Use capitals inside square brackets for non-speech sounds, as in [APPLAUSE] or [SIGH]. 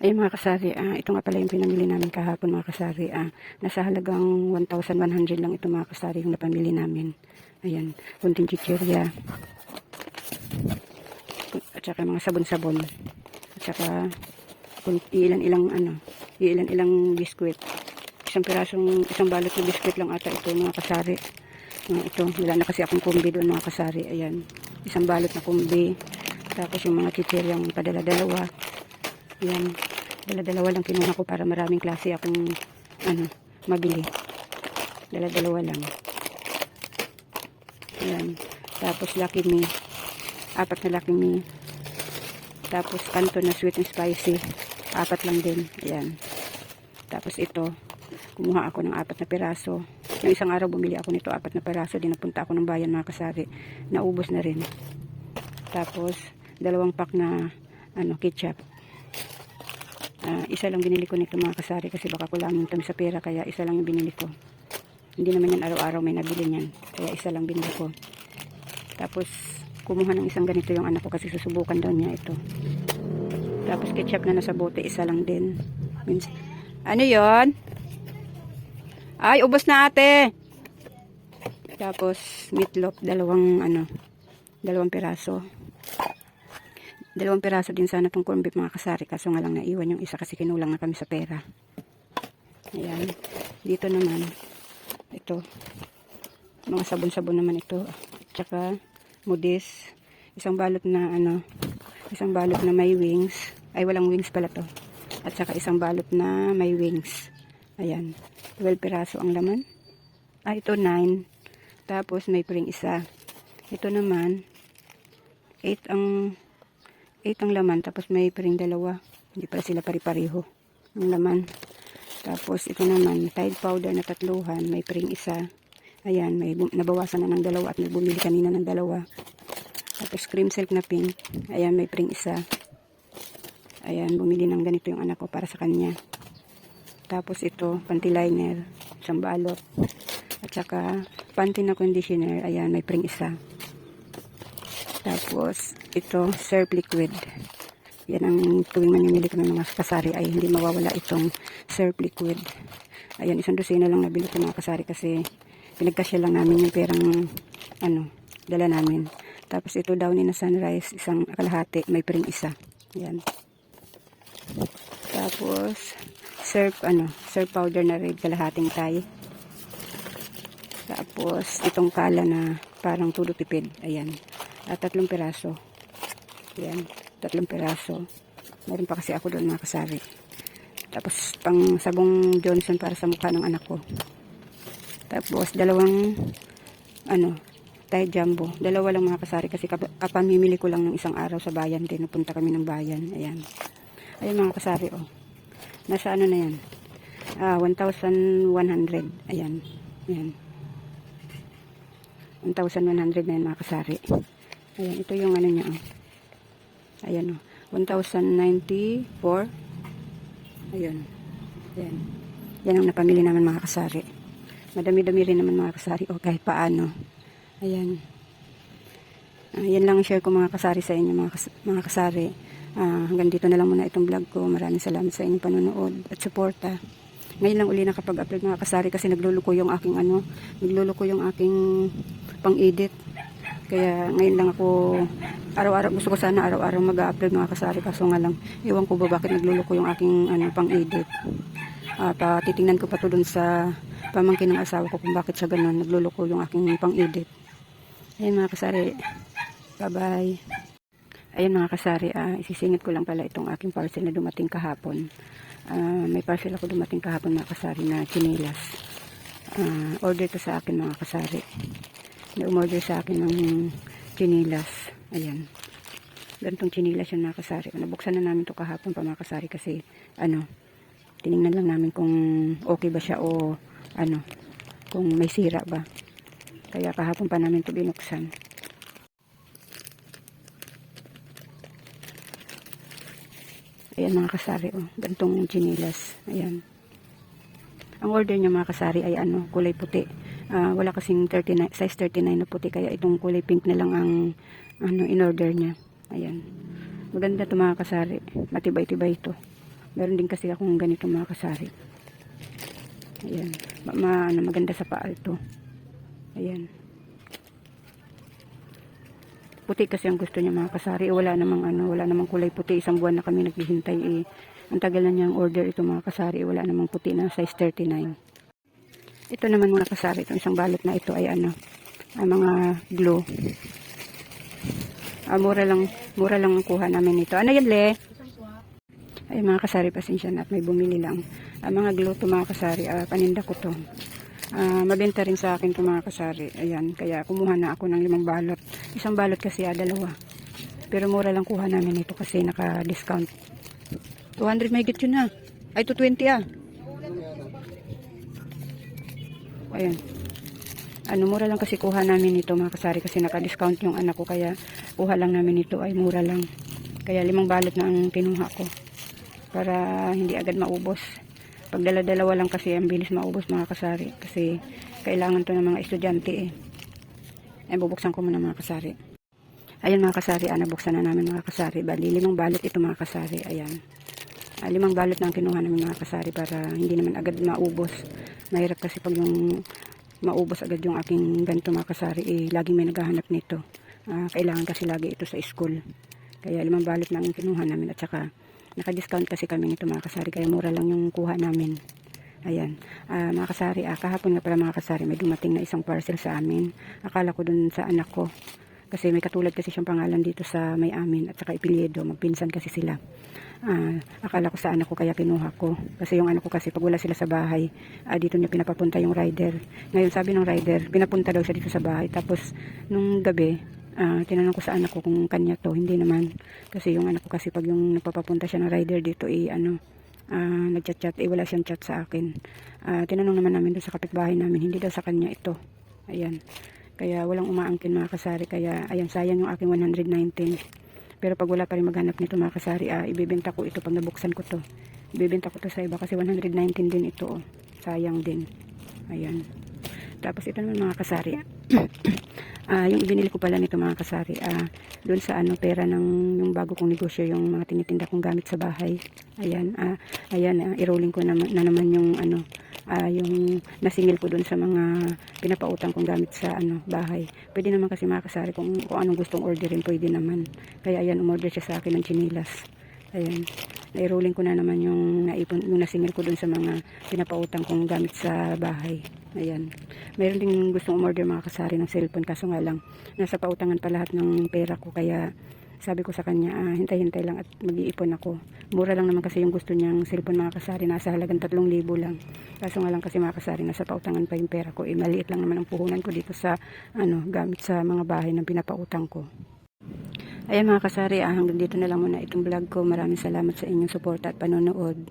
Ay mga kasari, ah, ito nga pala yung pinamili namin kahapon mga kasari. Ah, nasa halagang 1,100 lang ito mga kasari yung napamili namin. Ayan, kunting chichirya. At saka mga sabon-sabon. At saka ilan-ilang ano, ilan-ilang biskwit. Isang pirasong, isang balot na biskwit lang ata ito mga kasari. Ah, ito, wala na kasi akong kumbi doon mga kasari. Ayan, isang balot na kumbi. Tapos yung mga chichiryang padala-dalawa. Yan. Dala-dalawa lang kinuha ko para maraming klase akong ano, mabili. Dala-dalawa lang. Yan. Tapos Lucky Me. Apat na Lucky Me. Tapos kanto na sweet and spicy. Apat lang din. Ayan. Tapos ito. Kumuha ako ng apat na piraso. Yung isang araw bumili ako nito apat na piraso. Di napunta ako ng bayan mga kasari. Naubos na rin. Tapos dalawang pack na ano, ketchup. Ah, isa lang binili ko nito mga kasari kasi baka kulangan kami sa pera kaya isa lang yung binili ko. Hindi naman yan araw-araw may nabili niyan. Kaya isa lang binili ko. Tapos kumuha ng isang ganito yung anak ko kasi susubukan daw niya ito. Tapos ketchup na nasa bote isa lang din. Means, ano yon? Ay, ubos na ate. Tapos meatloaf, dalawang ano, dalawang piraso. Dalawang piraso din sana itong corned beef mga kasari. Kaso nga lang naiwan yung isa kasi kinulang na kami sa pera. Ayan. Dito naman. Ito. Mga sabon-sabon naman ito. Tsaka modis. Isang balot na ano. Isang balot na may wings. Ay walang wings pala to. At saka isang balot na may wings. Ayan. 12 piraso ang laman. Ah, ito 9. Tapos may pring isa. Ito naman 8 ang 8 ang laman, tapos may piring dalawa. Hindi pala sila pari-pareho ang laman. Tapos ito naman, Tide powder na tatluhan, may piring isa. Ayan, may nabawasan na ng dalawa at may bumili kanina ng dalawa. Tapos cream silk na pink. Ayan, may piring isa. Ayan, bumili ng ganito yung anak ko para sa kanya. Tapos ito, panty liner, isang balot. At saka, panty na conditioner, ayan, may piring isa. Tapos, ito, surf liquid. Yan ang tuwing manimili kami ng mga kasari ay hindi mawawala itong surf liquid. Ayan, isang dosina lang nabili ko mga kasari kasi pinagkasya lang namin yung perang ano, dala namin. Tapos ito downy na sunrise, isang kalahati, may pring isa. Ayan. Tapos, surf, ano, surf powder na red, kalahating tay. Tapos, itong kala na parang tulo tipid. Ayan. At tatlong piraso. Ayan. Tatlong piraso. Meron pa kasi ako doon mga kasari. Tapos, pang sabong Johnson para sa mukha ng anak ko. Tapos, dalawang, ano, tayo jumbo. Dalawa lang mga kasari kasi kap- kapamimili ko lang ng isang araw sa bayan din. Napunta kami ng bayan. Ayan. Ayan mga kasari, oh. Nasa ano na yan? Ah, 1,100. Ayan. Ayan. 1,100 na yan mga kasari. Ayan, ito yung ano niya. Oh. Ayan o. 1,094. Ayan. Ayan. Yan ang napamili naman mga kasari. Madami-dami rin naman mga kasari. O kahit paano. Ayan. Yan lang ang share ko mga kasari sa inyo mga, kas- mga kasari. Ah, hanggang dito na lang muna itong vlog ko. Maraming salamat sa inyong panonood at suporta. Ngayon lang uli nakapag-upload mga kasari kasi nagluluko yung aking ano, nagluluko yung aking pang-edit. Kaya ngayon lang ako araw-araw gusto ko sana araw-araw mag-upload mga kasari kaso nga lang iwan ko ba bakit nagluluko yung aking ano pang-edit. At ah, titingnan ko pa to dun sa pamangkin ng asawa ko kung bakit siya ganun nagluluko yung aking pang-edit. Ayun mga kasari. Bye-bye. Ayun mga kasari, ah, isisingit ko lang pala itong aking parcel na dumating kahapon. Ah, may parcel ako dumating kahapon mga kasari na chinilas. Ah, order to sa akin mga kasari. May umorder sa akin ng chinilas. Ayan. Gantong chinilas yung mga kasari. Nabuksan na namin to kahapon pa mga kasari kasi ano, tiningnan lang namin kung okay ba siya o ano, kung may sira ba. Kaya kahapon pa namin to binuksan. Ayan mga kasari, oh. Gantong chinilas. Ayan. Ang order niya mga kasari ay ano, kulay puti. Ah, wala kasing 39, size 39 na puti, kaya itong kulay pink na lang ang ano, in order niya. Ayan. Maganda to mga kasari. Matibay-tibay ito. Meron din kasi akong ganito mga kasari. Ayan. Ma, ma- ano, maganda sa paa ito. Ayan. Puti kasi ang gusto niya mga kasari. Eh, wala namang ano, wala namang kulay puti. Isang buwan na kami naghihintay eh. Ang tagal na niyang order ito mga kasari. Eh, wala namang puti na size 39. Ito naman mga kasari. Itong isang balot na ito ay ano, ang mga glue. Ah, mura lang, mura lang ang kuha namin nito. Ano yan, Le? Ay, mga kasari, pasensya na at may bumili lang. Ang mga glue to mga kasari, ah, paninda ko to. Ah, mabenta rin sa akin to mga kasari. Ayan, kaya kumuha na ako ng limang balot. Isang balot kasi, ah, dalawa. Pero mura lang kuha namin ito kasi naka-discount. 200 may yun na. Ay, 220 ah. Ayan. Ano, mura lang kasi kuha namin ito mga kasari kasi naka-discount yung anak ko kaya kuha lang namin ito ay mura lang. Kaya limang balot na ang kinuha ko para hindi agad maubos. Pag dala-dalawa lang kasi ang bilis maubos mga kasari kasi kailangan to ng mga estudyante eh. Ay, bubuksan ko muna mga kasari. Ayan mga kasari, ah, nabuksan na namin mga kasari. Bali, limang balot ito mga kasari. Ayan. Ah, limang balot na ang kinuha namin mga kasari para hindi naman agad maubos. Mahirap kasi pag yung maubos agad yung aking ganito mga kasari, eh, laging may naghahanap nito. Ah, kailangan kasi lagi ito sa school. Kaya limang balot na ang kinuha namin at saka naka-discount kasi kami nito mga kasari kaya mura lang yung kuha namin. Ayan. Ah, mga kasari, ah, kahapon nga pala mga kasari, may dumating na isang parcel sa amin. Akala ko dun sa anak ko. Kasi may katulad kasi siyang pangalan dito sa may amin at saka ipilyedo. Magpinsan kasi sila. Ah, akala ko sa anak ko kaya kinuha ko. Kasi yung anak ko kasi pag wala sila sa bahay, ah, dito niya pinapapunta yung rider. Ngayon sabi ng rider, pinapunta daw siya dito sa bahay. Tapos nung gabi, ah, tinanong ko sa anak ko kung kanya to. Hindi naman. Kasi yung anak ko kasi pag yung nagpapapunta siya ng rider dito, eh ano, ah, nagchat-chat, eh wala siyang chat sa akin. Ah, tinanong naman namin doon sa kapitbahay namin, hindi daw sa kanya ito. Ayan. Kaya walang umaangkin mga kasari. Kaya ayan, sayang yung aking 119. Pero pag wala pa rin maghanap nito mga kasari, ah, ibibenta ko ito pag nabuksan ko to. Ibibenta ko to sa iba kasi 119 din ito. Oh. Sayang din. Ayan. Tapos ito naman mga kasari. [CLEARS THROAT] Ah, yung ibinili ko pala nito mga kasari, ah, doon sa ano pera ng yung bago kong negosyo, yung mga tinitinda kong gamit sa bahay. Ayan, ah, ayan, ah, i-rolling ko naman, na naman yung ano, ah, yung nasingil ko doon sa mga pinapautang kong gamit sa ano bahay. Pwede naman kasi mga kasari kung, kung anong gustong orderin, pwede naman. Kaya ayan, umorder siya sa akin ng chinilas. Ayan. Na-rolling ko na naman yung naipon, yung nasingil ko doon sa mga pinapautang kong gamit sa bahay. Ayan. Mayroon din gustong umorder mga kasari ng cellphone kaso nga lang nasa pautangan pa lahat ng pera ko kaya sabi ko sa kanya ah, hintay-hintay lang at mag-iipon ako. Mura lang naman kasi yung gusto niyang cellphone mga kasari nasa halagang 3,000 lang. Kaso nga lang kasi mga kasari nasa pautangan pa yung pera ko. Eh, maliit lang naman ang puhunan ko dito sa ano gamit sa mga bahay ng pinapautang ko. Ayan mga kasari, ah, hanggang dito na lang muna itong vlog ko. Maraming salamat sa inyong suporta at panonood.